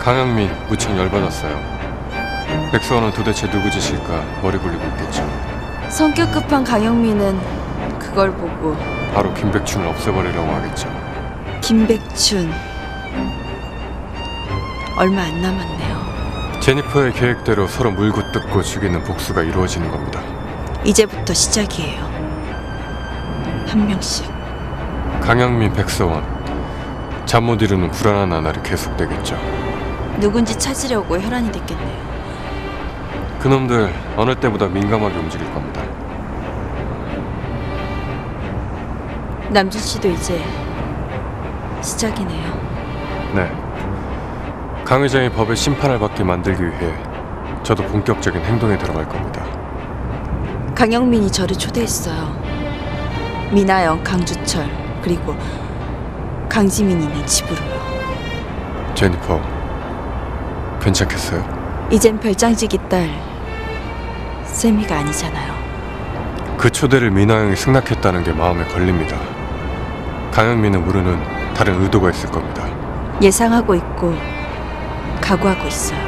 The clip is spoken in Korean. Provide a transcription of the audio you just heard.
강영민 무척 열받았어요. 백수원은 도대체 누구 짓일까 머리 굴리고 있겠죠. 성격 급한 강영민은 그걸 보고 바로 김백춘을 없애버리려고 하겠죠. 김백춘 얼마 안 남았네요. 제니퍼의 계획대로 서로 물고 뜯고 죽이는 복수가 이루어지는 겁니다. 이제부터 시작이에요. 한 명씩. 강영민, 백서원 잠 못 이루는 불안한 나날이 계속되겠죠. 누군지 찾으려고 혈안이 됐겠네요. 그놈들 어느 때보다 민감하게 움직일 겁니다. 남준 씨도 이제 시작이네요. 네. 강 회장이 법의 심판을 받게 만들기 위해 저도 본격적인 행동에 들어갈 겁니다. 강영민이 저를 초대했어요. 미나영, 강주철 그리고 강지민이 있는 집으로요. 제니퍼, 괜찮겠어요? 이젠 별장지기 딸 세미가 아니잖아요. 그 초대를 미나영이 승낙했다는 게 마음에 걸립니다. 강영민은 모르는 다른 의도가 있을 겁니다. 예상하고 있고 각오하고 있어요.